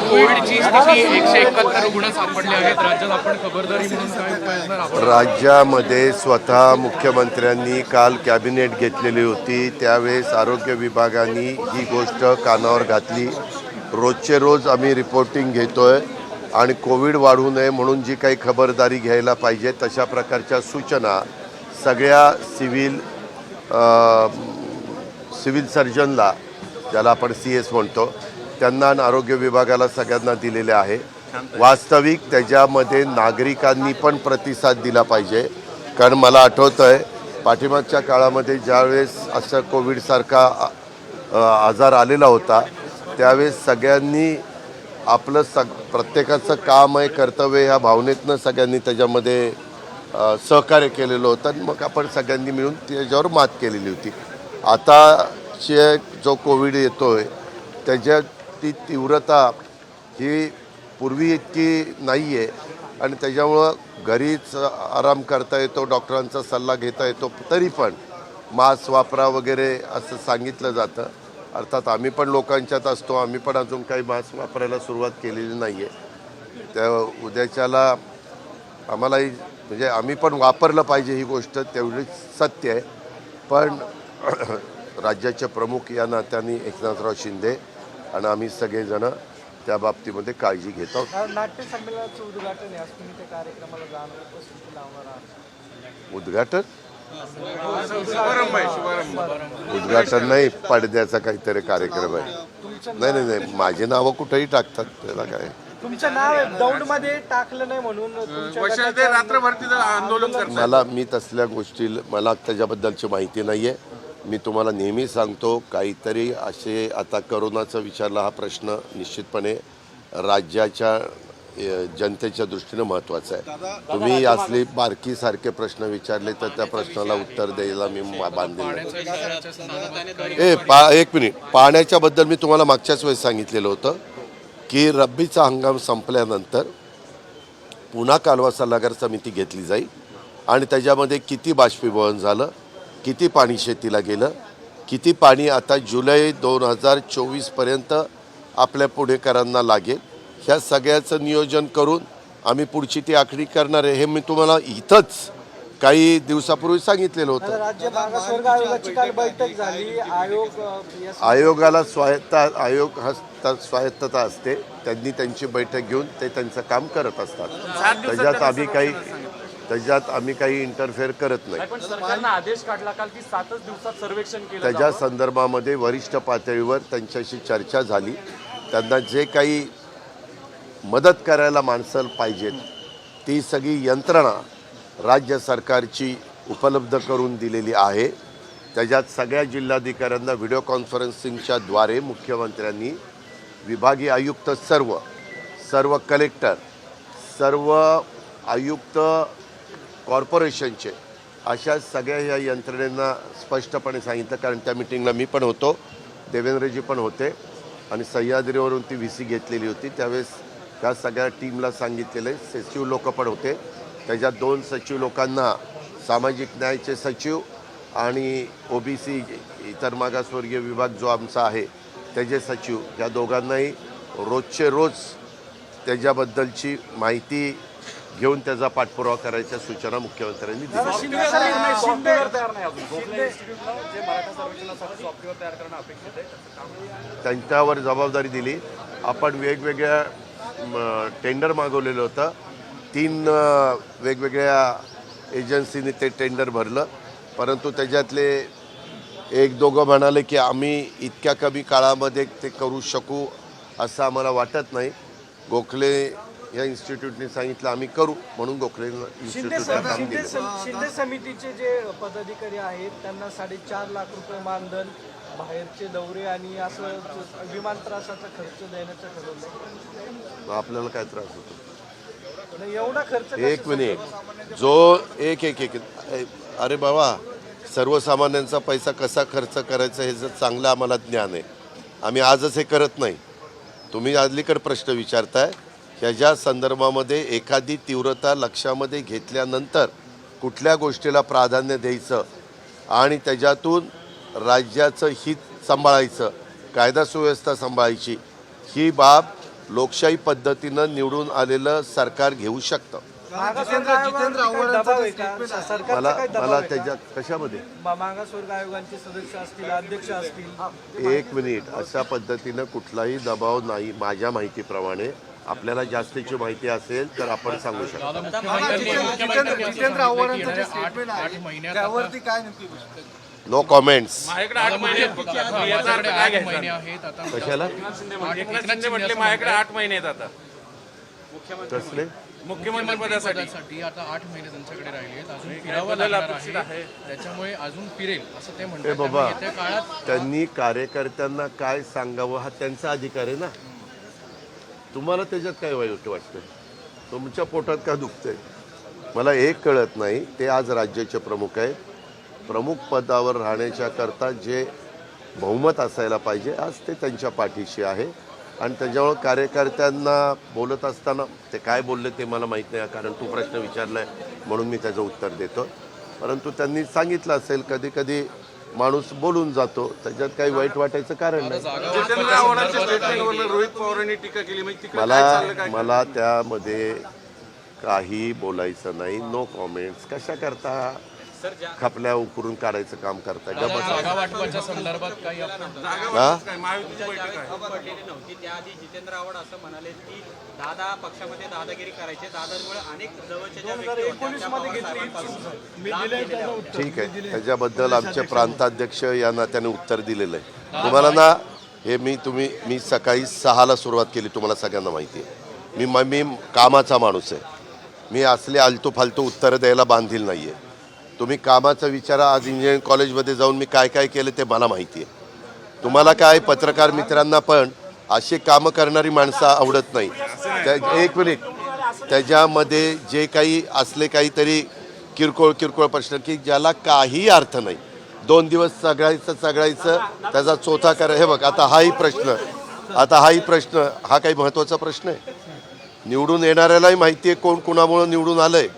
कोविडची स्थिती एकशे एकाहत्तर रुग्ण सापडले आहेत. राज्यात आपण खबरदारी म्हणून काय उपाययोजना राबवणार राज्यामध्ये स्वतः मुख्यमंत्र्यांनी काल कॅबिनेट घेतलेली होती. त्यावेळेस आरोग्य विभागाने ही गोष्ट कानावर घातली. रोजचे रोज आम्ही रिपोर्टिंग घेतोय आणि कोविड वाढू नये म्हणून जी काही खबरदारी घ्यायला पाहिजे तशा प्रकारच्या सूचना सगळ्या सिव्हिल सिव्हिल सर्जनला ज्याला आपण सी एस म्हणतो त्यांना आरोग्य विभागाला सगळ्यांना दिलेले आहे. वास्तविक त्याच्यामध्ये नागरिकांनी पण प्रतिसाद दिला पाहिजे. कारण मला आठवतं आहे पाठीमागच्या काळामध्ये ज्यावेळेस असं कोविडसारखा आजार आलेला होता त्यावेळेस सगळ्यांनी आपलं सग प्रत्येकाचं काम आहे कर्तव्य ह्या भावनेतनं सगळ्यांनी त्याच्यामध्ये सहकार्य केलेलं होतं आणि मग आपण सगळ्यांनी मिळून त्याच्यावर मात केलेली होती. आताचे जो कोविड येतो आहे त्याच्या ती तीव्रता ही पूर्वी इतकी नाही आहे आणि त्याच्यामुळं घरीच आराम करता येतो डॉक्टरांचा सल्ला घेता येतो तरी पण मास्क वापरा वगैरे असं सांगितलं जातं. अर्थात आम्ही पण लोकांच्यात असतो आम्ही पण अजून काही मास्क वापरायला सुरुवात केलेली नाही आहे त्या उद्याच्याला आम्हालाही म्हणजे आम्ही पण वापरलं पाहिजे ही गोष्ट तेवढीच सत्य आहे. पण राज्याचे प्रमुख या नात्याने एकनाथराव शिंदे आणि आम्ही सगळेजण त्या बाबतीमध्ये काळजी घेत आहोत. नाट्य संमेलनाचं उद्घाटन आहे. आज तुम्ही त्या कार्यक्रमाला जाणार उपस्थिती लावणार आहात. उद्घाटन? उद्घाटन नाही पडद्याचा काहीतरी कार्यक्रम आहे. नाही नाही नाही माझी नावं कुठेही टाकतात त्याला काय. तुमचं नाव आहे दौंडमध्ये टाकलं नाही म्हणून तुमच्या गटाच्या- रात्रभर तिथं आंदोलन मला मी तसल्या गोष्टी मला त्याच्याबद्दलची माहिती नाही आहे मी तुम्हाला नेहमी सांगतो काहीतरी असे आता करोनाचा विचारला हा प्रश्न निश्चितपणे राज्याच्या जनतेच्या दृष्टीने महत्त्वाचा आहे. तुम्ही असले बारकीसारखे प्रश्न विचारले तर त्या प्रश्नाला उत्तर द्यायला मी बांधील. ए पा एक मिनिट. पाण्याच्या बद्दल मी तुम्हाला मागच्याच वेळेस सांगितलेलं होतं की रब्बीचा हंगाम संपल्यानंतर पुन्हा कालवा सल्लागार समिती घेतली जाईल आणि त्याच्यामध्ये किती बाष्पीभवन झालं किती पाणी शेतीला गेलं? किती पाणी आता जुलै दोन हजार चोवीसपर्यंत आपल्या पुणेकरांना लागेल? ह्या सगळ्याचं नियोजन करून आम्ही पुढची ती आखणी करणार आहे. हे मी तुम्हाला इथंच काही दिवसापूर्वी सांगितलेलं होतं. आयोगाला स्वायत्त आयोग हा स्वायत्तता असते. त्यांनी त्यांची बैठक घेऊन ते त्यांचं काम करत असतात. त्याच्यात आम्ही काही त्याच्यात आम्ही काही इंटरफेअर करत नाही. पण सरकारनं आदेश काढला काल की सातच दिवसात सर्वेक्षण केलं त्याच्या संदर्भामध्ये वरिष्ठ पातळीवर त्यांच्याशी चर्चा झाली. त्यांना जे काही मदत करायला माणसं पाहिजेत ती सगळी यंत्रणा राज्य सरकारची उपलब्ध करून दिलेली आहे. त्याच्यात सगळ्या जिल्हाधिकाऱ्यांना व्हिडिओ कॉन्फरन्सिंगच्या द्वारे मुख्यमंत्र्यांनी विभागीय आयुक्त सर्व सर्व कलेक्टर सर्व आयुक्त कॉर्पोरेशनचे. अशा सगळ्या ह्या यंत्रणेंना स्पष्टपणे सांगितलं कारण त्या मिटिंगला मी पण होतो देवेंद्रजी पण होते आणि सह्याद्रीवरून ती व्ही सी घेतलेली होती. त्यावेळेस त्या सगळ्या टीमला सांगितलेले सचिव लोक पण होते. त्याच्यात दोन सचिव लोकांना सामाजिक न्यायचे सचिव आणि ओ बी सी इतर मागासवर्गीय विभाग जो आमचा आहे त्याचे सचिव. या दोघांनाही रोजचे रोज त्याच्याबद्दलची माहिती घेऊन त्याचा पाठपुरावा करायच्या सूचना मुख्यमंत्र्यांनी दिल्या. त्यांच्यावर जबाबदारी दिली. आपण वेगवेगळ्या टेंडर मागवलेलं होतं. तीन वेगवेगळ्या एजन्सीने ते टेंडर भरलं. परंतु त्याच्यातले एक दोघं म्हणाले की आम्ही इतक्या कमी काळामध्ये ते करू शकू असं आम्हाला वाटत नाही. गोखले या इन्स्टिट्यूटने सांगितलं आम्ही करू. म्हणून गोखले शिंदे इन्स्टिट्यूटला सम- काम शिंदे दिलं. सम- शिंदे समितीचे जे पदाधिकारी आहेत त्यांना साडेचार लाख रुपये मानधन बाहेरचे दौरे आणि असं जो विमानप्रवासाचा खर्च देण्याचं ठरवलं. मग आपल्याला काय त्रास होतो? नाही, एवढा खर्च एक कशासाठी? मिनिट जो एक एक एक अरे बाबा सर्वसामान्यांचा पैसा कसा खर्च करायचा हे जर चांगलं आम्हाला ज्ञान आहे. आम्ही आजच हे करत नाही. तुम्ही अलीकडे प्रश्न विचारताय ह्याच्या संदर्भामध्ये एखादी तीव्रता लक्षामध्ये घेतल्यानंतर कुठल्या गोष्टीला प्राधान्य द्यायचं आणि त्याच्यातून राज्याचं हित सांभाळायचं कायदा सुव्यवस्था सांभाळायची ही बाब लोकशाही पद्धतीनं निवडून आलेलं सरकार घेऊ शकतं. मला मला? त्याच्यात कशामध्ये? मा- मागासवर्ग आयोगांचे सदस्य असतील अध्यक्ष असतील. एक मिनिट. अशा पद्धतीनं कुठलाही दबाव नाही माझ्या माहितीप्रमाणे. आपल्याला जास्तीची माहिती असेल तर आपण सांगू शकतो. नो कॉमेंट्स माझ्याकडे आठ महिने आहेत फक्त. याचा अर्थ माझ्याकडे काय आठ घ्यायचा? महिने आहेत. आता कशाला? आठ- शिंदे एकनाथ शिंदे म्हटले असं माझ्याकडे म्हणतात. आठ महिने आहेत आता. कसले? मुख्यमंत्री पदासाठी. पदासाठी आता आठ महिने त्यांच्याकडे राहिले आहेत. अजून काय फिरावं बदल लागणार अपेक्षित आहे? त्याच्यामुळे अजून फिरेल असं ते म्हणतात. बाबा त्यामुळे येत्या काळात त्यांनी कार्यकर्त्यांना काय सांगावं हा त्यांचा अधिकार आहे ना. तुम्हाला त्याच्यात काय वाईट वाटतं तुमच्या पोटात का दुखतंय? मला एक कळत नाही. ते आज राज्याचे प्रमुख आहेत. प्रमुख पदावर राहण्याच्या करता जे बहुमत असायला पाहिजे आज ते त्यांच्या पाठीशी आहे. आणि त्याच्यामुळं कार्यकर्त्यांना बोलत असताना ते काय बोलले ते मला माहीत नाही कारण तू प्रश्न विचारलाय म्हणून मी त्याचं उत्तर देतो परंतु त्यांनी सांगितलं असेल कधी कधी माणूस बोलून जातो. त्याच्यात काही वाईट वाटायचं कारण नाही. जितेंद्र आव्हाडांच्या स्टेटमेंटवर रोहित पवारांनी टीका केली. म्हणजे मला मला त्यामध्ये काही बोलायचं नाही. नो कॉमेंट्स कशा करता खपल्या उकरून काढायचं काम करता दादा, गमत जागा वाटपाच्या संदर्भात काही आपण हा? काय महायुतीची बैठक आहे. पडलेली नव्हती. त्याआधी जितेंद्र आव्हाड असं म्हणाले की दादा पक्षामध्ये दादागिरी करायचे. दादांमुळे अनेक जवळच्या ज्या व्यक्ती होत्या त्या पवारसाहेबांपासून मी दिले त्याचं उत्तर ठीक आहे. त्याच्याबद्दल आमचे प्रांताध्यक्ष या नात्याने उत्तर दिलेलं आहे. तुम्हाला ना हे मी तुम्ही मी सकाळी सहाला सुरुवात केली तुम्हाला सगळ्यांना माहिती आहे. मी मी कामाचा माणूस आहे. मी असले आलतू फालतू उत्तरं द्यायला बांधील नाही आहे तुम्ही कामाचा विचारा आज इंजिनिअरिंग कॉलेजमध्ये जाऊन मी काय काय केलं ते मला माहिती आहे. तुम्हाला काय पत्रकार मित्रांना पण अशी कामं करणारी माणसं आवडत नाही. त्या एक मिनिट त्याच्यामध्ये जे काही असले काहीतरी किरकोळ किरकोळ प्रश्न की ज्याला काही अर्थ नाही. दोन दिवस सगळायचं सगळायचं त्याचा चोथा करा. हे बघ आता हाही प्रश्न. आता हाही प्रश्न. हा काही महत्त्वाचा प्रश्न आहे. निवडून येणाऱ्यालाही माहिती आहे कोण कुणामुळं निवडून आलं आहे